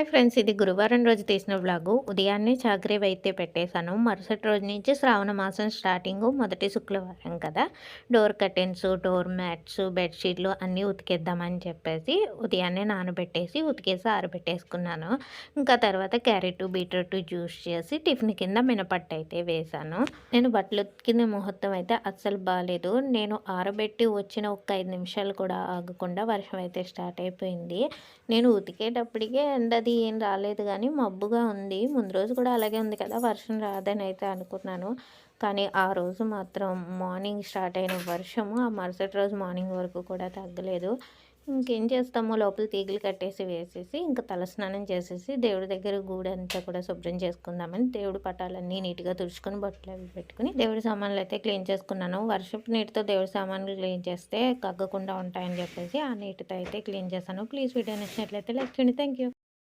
Hi friends ఇది గురువారం రోజు తీసిన వ్లాగు. ఉదయాన్నే చాకరీ అయితే పెట్టేశాను. మరుసటి రోజు నుంచి శ్రావణ మాసం స్టార్టింగ్ మొదటి శుక్రవారం కదా. డోర్ కర్టెన్స్ డోర్ మ్యాట్స్ బెడ్షీట్లు అన్నీ ఉతికేద్దామని చెప్పేసి ఉదయాన్నే నానబెట్టేసి ఉతికేసి ఆరబెట్టేసుకున్నాను. ఇంకా తర్వాత క్యారెట్ బీట్రూట్ జ్యూస్ చేసి టిఫిన్ కింద మినపట్టు అయితే వేశాను. నేను బట్టలు ఉతికిన ముహూర్తం అయితే అస్సలు బాగాలేదు నేను ఆరబెట్టి వచ్చిన ఒక ఐదు నిమిషాలు కూడా ఆగకుండా వర్షం అయితే స్టార్ట్ అయిపోయింది. నేను ఉతికేటప్పటికే అండ్ అది ఏం రాలేదు కానీ మబ్బుగా ఉంది. ముందు రోజు కూడా అలాగే ఉంది కదా వర్షం రాదని అయితే అనుకున్నాను. కానీ ఆ రోజు మాత్రం మార్నింగ్ స్టార్ట్ అయిన వర్షము ఆ మరుసటి రోజు మార్నింగ్ వరకు కూడా తగ్గలేదు. ఇంకేం చేస్తాము లోపల తీగలు కట్టేసి వేసేసి ఇంకా తలస్నానం చేసేసి దేవుడి దగ్గర గూడంతా కూడా శుభ్రం చేసుకుందామని దేవుడి పటాలన్నీ నీట్గా తుడుచుకొని బొట్టలు అవి పెట్టుకుని దేవుడి సామాన్లు అయితే క్లీన్ చేసుకున్నాను. వర్షపు నీటితో దేవుడి సామాన్లు క్లీన్ చేస్తే కగ్గకుండా ఉంటాయని చెప్పేసి ఆ నీటితో అయితే క్లీన్ చేశాను. ప్లీజ్ వీడియో నచ్చినట్లయితే లైక్ చేయండి. Thank you